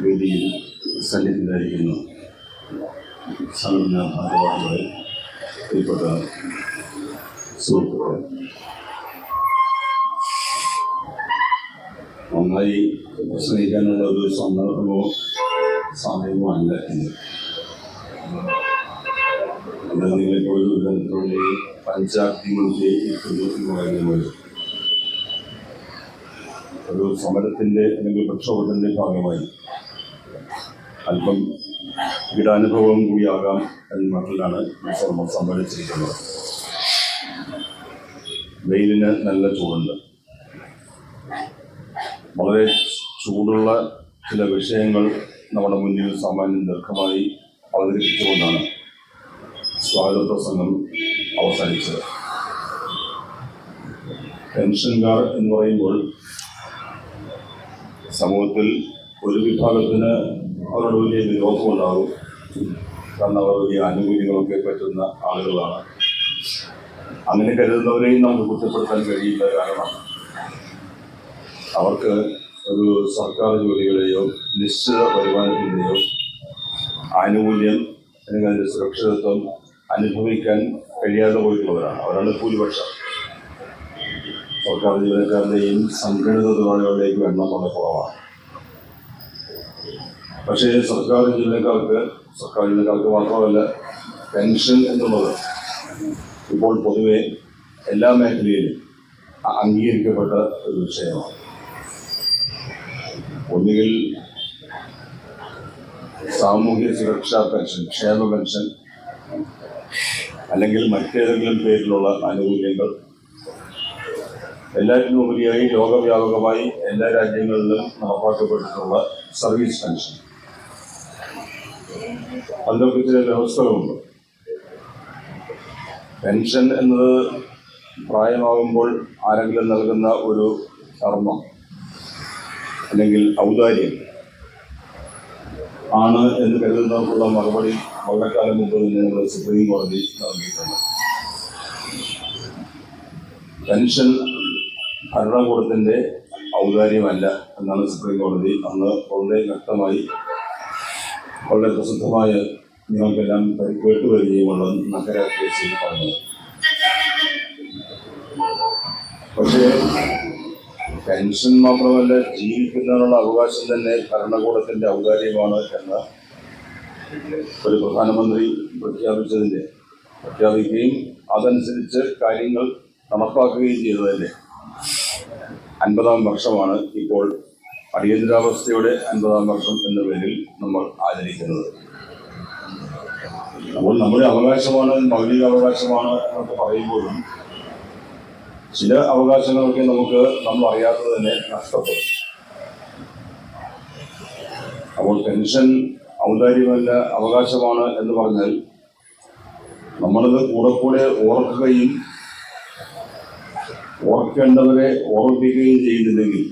വേദിയിൽ സന്നിധിതായിരിക്കുന്നു സംഘടനാ ഭാഗവാഹികളെ പ്രിയപ്പെട്ട സുഹൃത്തുക്കളെ നന്നായി പ്രസംഗിക്കാനുള്ള ഒരു സന്ദർഭമോ സമയമോ അല്ല ഇത് നിങ്ങളെപ്പോഴും പഞ്ചാബ്ദികളുടെ പറയുന്ന പോലെ ഒരു സമരത്തിന്റെ അല്ലെങ്കിൽ പ്രക്ഷോഭത്തിന്റെ ഭാഗമായി അല്പം പീഡാനുഭവം കൂടിയാകാം എന്ന മട്ടിലാണ് സ്വർണം സംഭരിച്ചിരിക്കുന്നത് വെയിലിന് നല്ല ചൂടുണ്ട്. വളരെ ചൂടുള്ള ചില വിഷയങ്ങൾ നമ്മുടെ മുന്നിൽ സാമാന്യം ദീർഘമായി അവതരിപ്പിച്ചുകൊണ്ടാണ് സ്വാഗത പ്രസംഗം അവസാനിച്ചത്. പെൻഷൻകാർ എന്ന് പറയുമ്പോൾ സമൂഹത്തിൽ ഒരു വിഭാഗത്തിന് അവരുടെ വലിയ വിരോധമുണ്ടാകും കാരണം അവർ വലിയ ആനുകൂല്യങ്ങളൊക്കെ പറ്റുന്ന ആളുകളാണ്. അങ്ങനെ കരുതുന്നവരെയും നമുക്ക് കുറ്റപ്പെടുത്താൻ കഴിയില്ല. കാരണം അവർക്ക് ഒരു സർക്കാർ ജോലികളെയോ നിശ്ചിത വരുമാനത്തിന്റെയോ ആനുകൂല്യം അല്ലെങ്കിൽ അതിന്റെ സുരക്ഷിതത്വം അനുഭവിക്കാൻ കഴിയാതെ പോയിട്ടുള്ളവരാണ്. അവരാണ് ഭൂരിപക്ഷം. സർക്കാർ ജീവനക്കാരുടെയും സംഘടിത തൊഴിലാളികളുടെയും എണ്ണം വളരെ കുറവാണ്. പക്ഷേ സർക്കാർ ജീവനക്കാർക്ക് സർക്കാർ ജീവനക്കാർക്ക് മാത്രമല്ല പെൻഷൻ എന്നുള്ളത് ഇപ്പോൾ പൊതുവെ എല്ലാ മേഖലയിലും അംഗീകരിക്കപ്പെട്ട ഒരു വിഷയമാണ്. ഒന്നുകിൽ സാമൂഹ്യ സുരക്ഷാ പെൻഷൻ ക്ഷേമ പെൻഷൻ അല്ലെങ്കിൽ മറ്റേതെങ്കിലും പേരിലുള്ള ആനുകൂല്യങ്ങൾ എല്ലാറ്റിനും ഉപരിയായി ലോകവ്യാപകമായി എല്ലാ രാജ്യങ്ങളിലും നടപ്പാക്കപ്പെട്ടിട്ടുള്ള സർവീസ് പെൻഷൻ. അതിലൊക്കെ ചില വ്യവസ്ഥകളുണ്ട്. പെൻഷൻ എന്നത് പ്രായമാകുമ്പോൾ ആരെങ്കിലും നൽകുന്ന ഒരു കർമ്മം അല്ലെങ്കിൽ ഔദാര്യം ആണ് എന്ന് കരുതുന്നവർക്കുള്ള മറുപടി വളരെ കാലം മുമ്പ് തന്നെ നമ്മൾ സുപ്രീം കോടതി നൽകിയിട്ടുണ്ട്. പെൻഷൻ ഭരണകൂടത്തിന്റെ ഔദാര്യമല്ല എന്നാണ് സുപ്രീം കോടതി അന്ന് വളരെ വ്യക്തമായി വളരെ പ്രസിദ്ധമായ നിങ്ങൾക്കെല്ലാം ഉള്ളത് നഗര കേസിൽ പറഞ്ഞത് പക്ഷേ പെൻഷൻ മാത്രമല്ല ജീവിക്കുന്നതിനുള്ള അവകാശം തന്നെ ഭരണകൂടത്തിന്റെ ഔദാര്യമാണ് എന്ന് ഒരു പ്രധാനമന്ത്രി പ്രഖ്യാപിച്ചതിന്റെ പ്രഖ്യാപിക്കുകയും അതനുസരിച്ച് കാര്യങ്ങൾ നടപ്പാക്കുകയും ചെയ്തതിന്റെ അൻപതാം വർഷമാണ് ഇപ്പോൾ അടിയന്തരാവസ്ഥയുടെ അൻപതാം വർഷം എന്ന പേരിൽ നമ്മൾ ആചരിക്കുന്നത്. അപ്പോൾ നമ്മുടെ അവകാശമാണ് മൗലിക അവകാശമാണ് എന്നൊക്കെ പറയുമ്പോഴും ചില അവകാശങ്ങളൊക്കെ നമുക്ക് നമ്മൾ അറിയാതെ തന്നെ നഷ്ടപ്പെടും. അപ്പോൾ പെൻഷൻ ഔദാര്യമല്ല അവകാശമാണ് എന്ന് പറഞ്ഞാൽ നമ്മളത് കൂടെ കൂടെ ഓർക്കുകയും ഓർക്കേണ്ടവരെ ഓർമ്മിക്കുകയും ചെയ്തില്ലെങ്കിൽ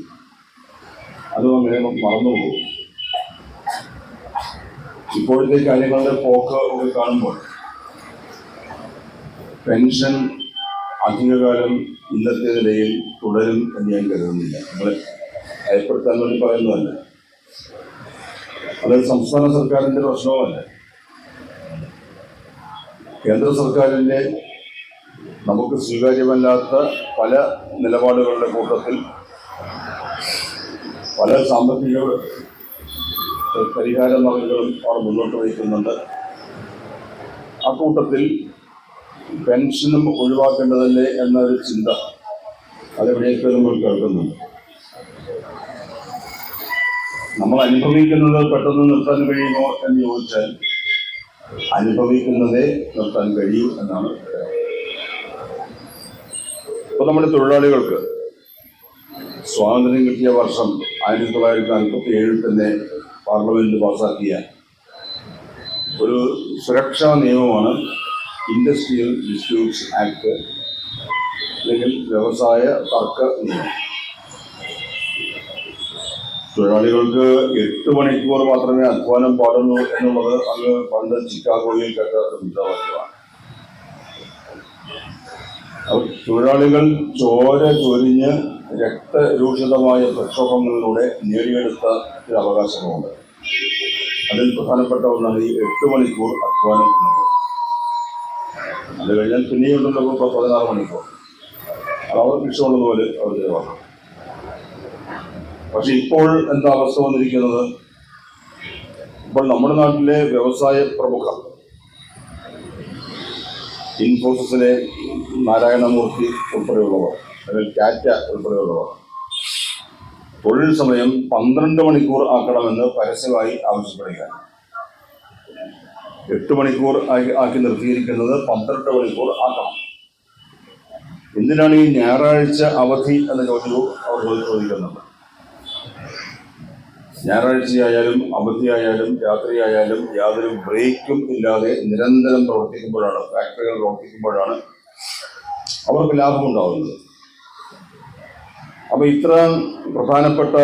അത് അങ്ങനെ മറന്നുപോകും. ഇപ്പോഴത്തെ കാര്യങ്ങളുടെ പോക്ക് ഒക്കെ കാണുമ്പോൾ പെൻഷൻ അധികകാലം ഇന്നത്തെ നിലയിൽ തുടരും എന്ന് ഞാൻ കരുതുന്നില്ല. നമ്മളെ ഭയപ്പെടുത്താൻ വേണ്ടി പറയുന്നതല്ല. അത് സംസ്ഥാന സർക്കാരിന്റെ പ്രശ്നവുമല്ല. കേന്ദ്ര സർക്കാരിന്റെ നമുക്ക് സ്വീകാര്യമല്ലാത്ത പല നിലപാടുകളുടെ കൂട്ടത്തിൽ പല സാമ്പത്തിക പരിഹാര മാർഗങ്ങളും അവർ മുന്നോട്ട് വയ്ക്കുന്നുണ്ട്. അക്കൂട്ടത്തിൽ പെൻഷനും ഒഴിവാക്കേണ്ടതല്ലേ എന്നൊരു ചിന്ത അതെവിടെയൊക്കെ നമ്മൾ കേൾക്കുന്നുണ്ട്. നമ്മൾ അനുഭവിക്കുന്നത് പെട്ടെന്ന് നിർത്താൻ കഴിയുമോ എന്ന് ചോദിച്ചാൽ അനുഭവിക്കുന്നതേ നിർത്താൻ കഴിയൂ എന്നാണ് ഇപ്പൊ നമ്മുടെ തൊഴിലാളികൾക്ക് സ്വാതന്ത്ര്യം കിട്ടിയ വർഷം ആയിരത്തി തൊള്ളായിരത്തി നാൽപ്പത്തി ഏഴിൽ തന്നെ പാർലമെന്റ് പാസാക്കിയ ഒരു സുരക്ഷാ നിയമമാണ് ഇൻഡസ്ട്രിയൽ ഡിസ്പ്യൂട്ട്സ് ആക്ട് അല്ലെങ്കിൽ വ്യവസായ തർക്ക നിയമം. തൊഴിലാളികൾക്ക് എട്ട് മണിക്കൂർ മാത്രമേ അധ്വാനം പാടുള്ളൂ എന്നുള്ളത് അങ്ങ് പണ്ട് ചിക്കാഗോയിൽ കേട്ട മുദ്രാവാക്യമാണ് തൊഴിലാളികൾ ചോര ചൊരിഞ്ഞ് രക്തരൂഷിതമായ പ്രക്ഷോഭങ്ങളിലൂടെ നേടിയെടുത്ത ഒരു അവകാശങ്ങളുണ്ട് അതിൽ പ്രധാനപ്പെട്ട ഒന്നാണ് ഈ എട്ട് മണിക്കൂർ അധ്വാനം എന്നത്. അത് കഴിഞ്ഞാൽ പിന്നെയുണ്ടല്ലോ ഇപ്പോൾ പതിനാറ് മണിക്കൂർ. അവർ അവർക്ക് ഇഷ്ടമുള്ളതുപോലെ അവർ ചെയ്തോളാം. പക്ഷെ ഇപ്പോൾ എന്താ അവസ്ഥ വന്നിരിക്കുന്നത്? ഇപ്പോൾ നമ്മുടെ നാട്ടിലെ വ്യവസായ പ്രമുഖ ഇൻഫോസിസിലെ നാരായണമൂർത്തി ഉൾപ്പെടെയുള്ളവർ അല്ലെങ്കിൽ ടാറ്റ ഉൾപ്പെടെയുള്ളവർ. തൊഴിൽ സമയം പന്ത്രണ്ട് മണിക്കൂർ ആക്കണമെന്ന് പരസ്യമായി ആവശ്യപ്പെടുക. എട്ട് മണിക്കൂർ ആക്കി നിർത്തിയിരിക്കുന്നത് പന്ത്രണ്ട് മണിക്കൂർ ആക്കണം. എന്തിനാണ് ഈ ഞായറാഴ്ച അവധി എന്ന ചോദ്യവും അവർ ചോദിക്കുന്നുണ്ട് ഞായറാഴ്ചയായാലും അവധിയായാലും രാത്രിയായാലും യാതൊരു ബ്രേക്കും ഇല്ലാതെ നിരന്തരം പ്രവർത്തിക്കുമ്പോഴാണ് ഫാക്ടറികൾ പ്രവർത്തിക്കുമ്പോഴാണ് അവർക്ക് ലാഭം ഉണ്ടാവുന്നത്. അപ്പോൾ ഇത്ര പ്രധാനപ്പെട്ട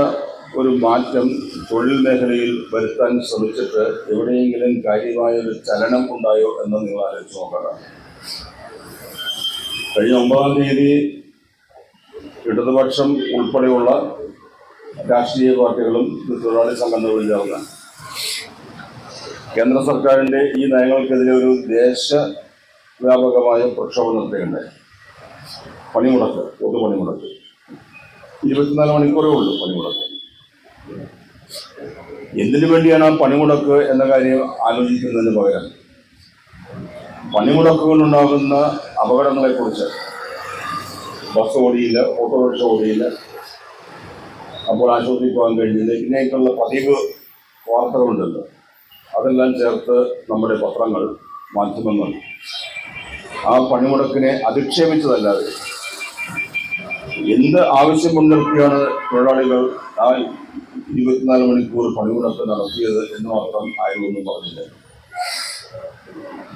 ഒരു മാറ്റം തൊഴിൽ മേഖലയിൽ വരുത്താൻ ശ്രമിച്ചിട്ട് എവിടെയെങ്കിലും കാര്യമായ ഒരു ചലനം ഉണ്ടായോ എന്ന് നിങ്ങൾ ആലോചിച്ച് നോക്കണം. കഴിഞ്ഞ ഒമ്പതാം തീയതി ഇടതുപക്ഷം ഉൾപ്പെടെയുള്ള രാഷ്ട്രീയ പാർട്ടികളും തൊഴിലാളി സംഘടനകളും ചേർന്ന് കേന്ദ്ര സർക്കാരിന്റെ ഈ നയങ്ങൾക്കെതിരെ ഒരു ദേശവ്യാപകമായ പ്രക്ഷോഭം നടത്തുകയുണ്ടായി പണിമുടക്ക് പൊതു പണിമുടക്ക് ഇരുപത്തിനാല് മണിക്കൂറേ ഉള്ളൂ പണിമുടക്ക്. എന്തിനു വേണ്ടിയാണ് ആ പണിമുടക്ക് എന്ന കാര്യം ആലോചിക്കുന്നതിന് പകരം? പണിമുടക്കുകളുണ്ടാകുന്ന അപകടങ്ങളെക്കുറിച്ച്. ബസ് ഓടിയില്ല ഓട്ടോറിക്ഷ ഓടിയില്ല. അപ്പോൾ ആശുപത്രിയിൽ പോകാൻ കഴിഞ്ഞില്ല ഇതിനേക്കുള്ള പതിവ് വാർത്തകളുണ്ടല്ലോ. അതെല്ലാം ചേർത്ത് നമ്മുടെ പത്രങ്ങൾ മാധ്യമങ്ങൾ ആ പണിമുടക്കിനെ അധിക്ഷേപിച്ചതല്ലാതെ എന്ത് ആവശ്യം മുൻനിർത്തിയാണ് തൊഴിലാളികൾ ആ ഇരുപത്തിനാല് മണിക്കൂർ പണിമുടക്ക് നടത്തിയത് എന്ന് മാത്രം ആരുമൊന്നും പറഞ്ഞില്ല.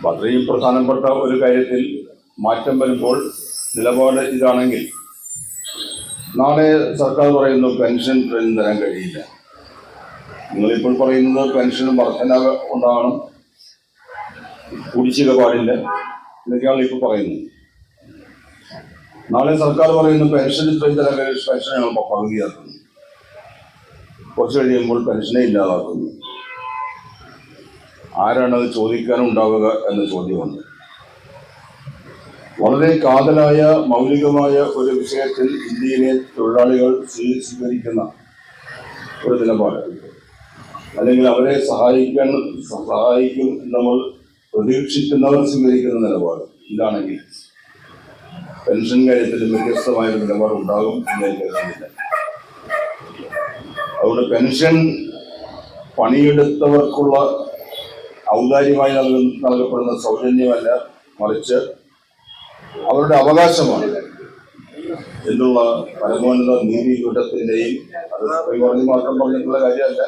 വളരെ പ്രധാനപ്പെട്ട ഒരു കാര്യത്തിൽ മാറ്റം വരുമ്പോൾ നിലപാട് ഇതാണെങ്കിൽ നാളെ സർക്കാർ പറയുന്നു പെൻഷൻ ട്രെയിൻ തരാൻ കഴിയില്ല. നിങ്ങളിപ്പോൾ പറയുന്നത് പെൻഷൻ വർധന ഉണ്ടാകണം കുടിശ്ശിക പാടില്ല. ഇതൊക്കെയാണ് ഇപ്പോൾ പറയുന്നത്. നാളെ സർക്കാർ പറയുന്നു പെൻഷൻ ഇത്രയും പെൻഷൻ ഞങ്ങൾ പകുതിയാക്കുന്നു കുറച്ച് കഴിയുമ്പോൾ പെൻഷനെ ഇല്ലാതാക്കുന്നു. ആരാണ് അത് ചോദിക്കാനുണ്ടാവുക എന്ന ചോദ്യമുണ്ട്. വളരെ കാതലായ മൗലികമായ ഒരു വിഷയത്തിൽ ഇന്ത്യയിലെ തൊഴിലാളികൾ സ്വീ- സ്വീകരിക്കുന്ന ഒരു നിലപാട്. അല്ലെങ്കിൽ അവരെ സഹായിക്കാൻ സഹായിക്കും നമ്മൾ പ്രതീക്ഷിക്കുന്നവർ സ്വീകരിക്കുന്ന നിലപാട് ഇതാണെങ്കിൽ പെൻഷൻ കാര്യത്തിൽ വ്യത്യസ്തമായ ഒരു നിലപാട് ഉണ്ടാകും എന്ന് കരുതുന്നില്ല. അതുകൊണ്ട് പെൻഷൻ പണിയെടുത്തവർക്കുള്ള ഔദാര്യമായി നൽകപ്പെടുന്ന സൗജന്യമല്ല മറിച്ച് അവരുടെ അവകാശമാണ് എന്നുള്ള പരമോന്നത നീതി നീതിപീഠത്തിന്റെയും അത് സുപ്രീം കോടതി മാത്രം പറഞ്ഞിട്ടുള്ള കാര്യമല്ല.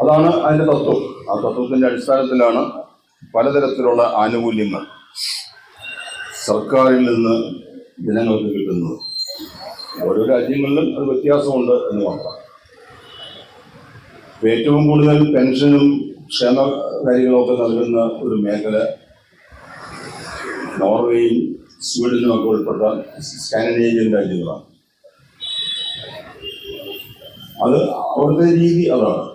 അതാണ് അതിന്റെ തത്വം. ആ തത്വത്തിന്റെ അടിസ്ഥാനത്തിലാണ് പലതരത്തിലുള്ള ആനുകൂല്യങ്ങൾ സർക്കാരിൽ നിന്ന് ജനങ്ങൾക്ക് കിട്ടുന്നത്. ഓരോ രാജ്യങ്ങളിലും അത് വ്യത്യാസമുണ്ട് എന്ന് മാത്രം. ഏറ്റവും കൂടുതൽ പെൻഷനും ക്ഷേമ കാര്യങ്ങളൊക്കെ നൽകുന്ന ഒരു മേഖല നോർവേയും സ്വീഡനും ഒക്കെ ഉൾപ്പെട്ട സ്കാൻഡിനേവിയൻ രാജ്യങ്ങളാണ്. അത് അവരുടെ രീതി അതാണ്.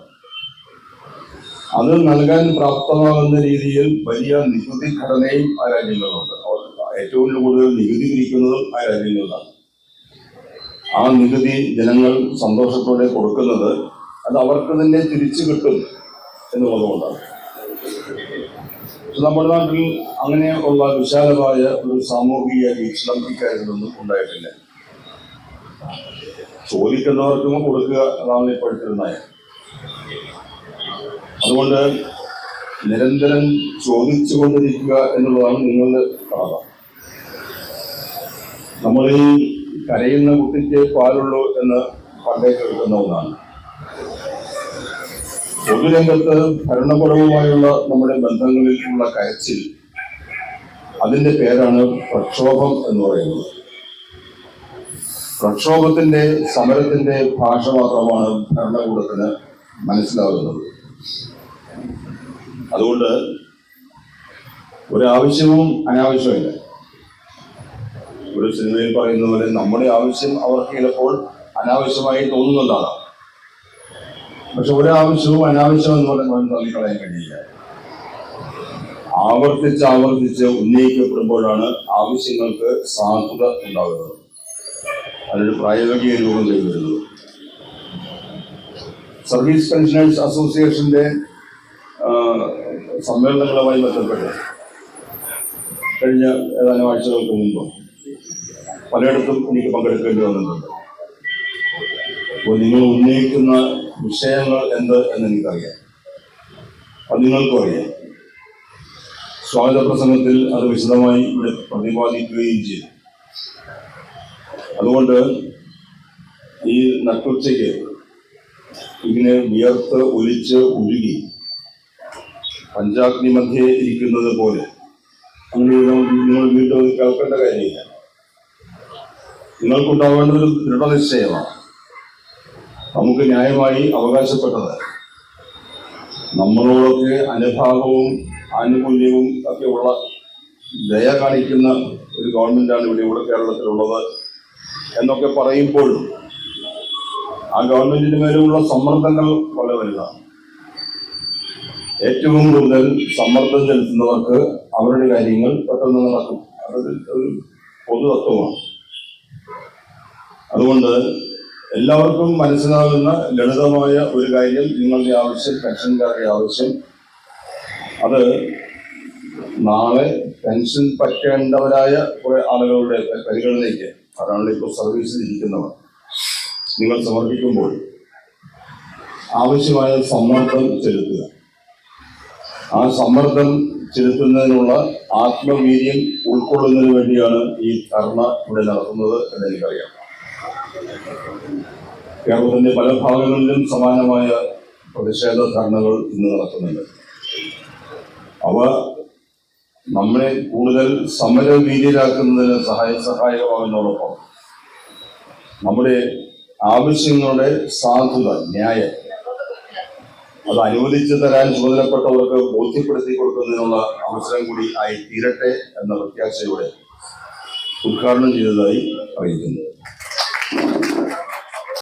അത് നൽകാൻ പ്രാപ്തമാകുന്ന രീതിയിൽ വലിയ നികുതി ഘടനയും ആ രാജ്യങ്ങളിലുണ്ട്. ഏറ്റവും കൂടുതൽ നികുതി പിരിക്കുന്നതും ആ രാജ്യങ്ങളിലാണ്. ആ നികുതി ജനങ്ങൾ സന്തോഷത്തോടെ കൊടുക്കുന്നത് അത് അവർക്ക് തന്നെ തിരിച്ചു കിട്ടും എന്നുള്ളതുകൊണ്ടാണ്. നമ്മുടെ നാട്ടിൽ അങ്ങനെയുള്ള വിശാലമായ ഒരു സാമൂഹിക വീക്ഷണം ഇക്കാര്യത്തിലൊന്നും ഉണ്ടായിട്ടില്ല. ചോദിക്കുന്നവർക്കും കൊടുക്കുക അതാണ് ഇപ്പോഴത്തെ നയം. അതുകൊണ്ട് നിരന്തരം ചോദിച്ചുകൊണ്ടിരിക്കുക എന്നുള്ളതാണ് നിങ്ങളുടെ കടമ. നമ്മൾ ഈ കരയുന്ന കുട്ടിക്ക് പാലുള്ളൂ എന്ന് പണ്ടേ കേൾക്കുന്ന ഒന്നാണ്. പൊതുരംഗത്ത് ഭരണപരവുമായുള്ള നമ്മുടെ ബന്ധങ്ങളിലുള്ള കരച്ചിൽ അതിന്റെ പേരാണ് പ്രക്ഷോഭം എന്ന് പറയുന്നത്. പ്രക്ഷോഭത്തിന്റെ സമരത്തിന്റെ ഭാഷ മാത്രമാണ് ഭരണകൂടത്തിന് മനസ്സിലാകുന്നത്. അതുകൊണ്ട് ഒരാവശ്യവും അനാവശ്യമില്ല ഒരു സിനിമയിൽ പറയുന്ന പോലെ നമ്മുടെ ആവശ്യം അവർക്ക് ചിലപ്പോൾ അനാവശ്യമായി തോന്നുന്നുണ്ടാകാം പക്ഷെ ഒരാവശ്യവും അനാവശ്യം എന്ന് പറയുന്നത് തള്ളിക്കളയാൻ കഴിയില്ല. ആവർത്തിച്ച് ആവർത്തിച്ച് ഉന്നയിക്കപ്പെടുമ്പോഴാണ് ആവശ്യങ്ങൾക്ക് സാധുത ഉണ്ടാകുന്നത്. അതിന് പ്രായോഗിക രൂപം വരുന്നത് സർവീസ് പെൻഷനേഴ്സ് അസോസിയേഷന്റെ സമ്മേളനങ്ങളുമായി ബന്ധപ്പെട്ട് കഴിഞ്ഞ ഏതാനും ആഴ്ചകൾക്ക് മുമ്പ് പലയിടത്തും എനിക്ക് പങ്കെടുക്കേണ്ടി വന്നിട്ടുണ്ട്. അപ്പോൾ നിങ്ങൾ ഉന്നയിക്കുന്ന വിഷയങ്ങൾ എന്ത് എന്ന് എനിക്കറിയാം. അത് നിങ്ങൾക്കും അറിയാം. സ്വാഗത പ്രസംഗത്തിൽ അത് വിശദമായി ഇവിടെ പ്രതിപാദിക്കുകയും ചെയ്തു. അതുകൊണ്ട് ഈ നട്ടുച്ചയ്ക്ക് ഇങ്ങനെ വിയർത്ത് ഒലിച്ച് ഉരുകി പഞ്ചാഗ്നി മധ്യേ ഇരിക്കുന്നത് പോലെ. നിങ്ങൾ വീണ്ടും കേൾക്കേണ്ട കാര്യമില്ല. നിങ്ങൾക്കുണ്ടാവേണ്ടത് ദൃഢനിശ്ചയമാണ്. നമുക്ക് ന്യായമായി അവകാശപ്പെട്ടത് നമ്മളോടൊക്കെ അനുഭാവവും ആനുകൂല്യവും ഒക്കെ ഉള്ള ദയ കാണിക്കുന്ന ഒരു ഗവൺമെന്റാണ് ഇവിടെ ഇവിടെ കേരളത്തിലുള്ളത് എന്നൊക്കെ പറയുമ്പോഴും ആ ഗവൺമെന്റിന് മേലുള്ള സമ്മർദ്ദങ്ങൾ വളരെ വലുതാണ്. ഏറ്റവും കൂടുതൽ സമ്മർദ്ദം ചെലുത്തുന്നവർക്ക് അവരുടെ കാര്യങ്ങൾ പെട്ടെന്ന് നടക്കും. അത് ഒരു പൊതു തത്വമാണ് അതുകൊണ്ട് എല്ലാവർക്കും മനസ്സിലാകുന്ന ലളിതമായ ഒരു കാര്യം നിങ്ങളുടെ ആവശ്യം പെൻഷൻകാരുടെ ആവശ്യം. അത് നാളെ പെൻഷൻ പറ്റേണ്ടവരായ കുറെ ആളുകളുടെ പരിഗണനയ്ക്ക് അതാണ് ഇപ്പോൾ സർവീസിൽ ഇരിക്കുന്നവർ നിങ്ങൾ സമർപ്പിക്കുമ്പോൾ ആവശ്യമായ സമ്മർദ്ദം ചെലുത്തുക. ആ സമ്മർദ്ദം ചെലുത്തുന്നതിനുള്ള ആത്മവീര്യം ഉൾക്കൊള്ളുന്നതിന് വേണ്ടിയാണ് ഈ ധർണ ഇവിടെ നടത്തുന്നത് എന്ന് എനിക്കറിയാം. കേരളത്തിന്റെ പല ഭാഗങ്ങളിലും സമാനമായ പ്രതിഷേധ ധർണകൾ ഇന്ന് നടക്കുന്നുണ്ട്. അവ നമ്മളെ കൂടുതൽ സമരവീര്യരാക്കുന്നതിന് സഹായ സഹായകമാകുന്നതോടൊപ്പം നമ്മുടെ ആവശ്യങ്ങളുടെ സാധുത ന്യായം അത് അനുവദിച്ചു തരാൻ ചുമതലപ്പെട്ടവർക്ക് ബോധ്യപ്പെടുത്തി കൊടുക്കുന്നതിനുള്ള അവസരം കൂടി ആയി തീരട്ടെ എന്ന പ്രത്യാശയോടെ ഉദ്ഘാടനം ചെയ്തതായി അറിയിക്കുന്നു.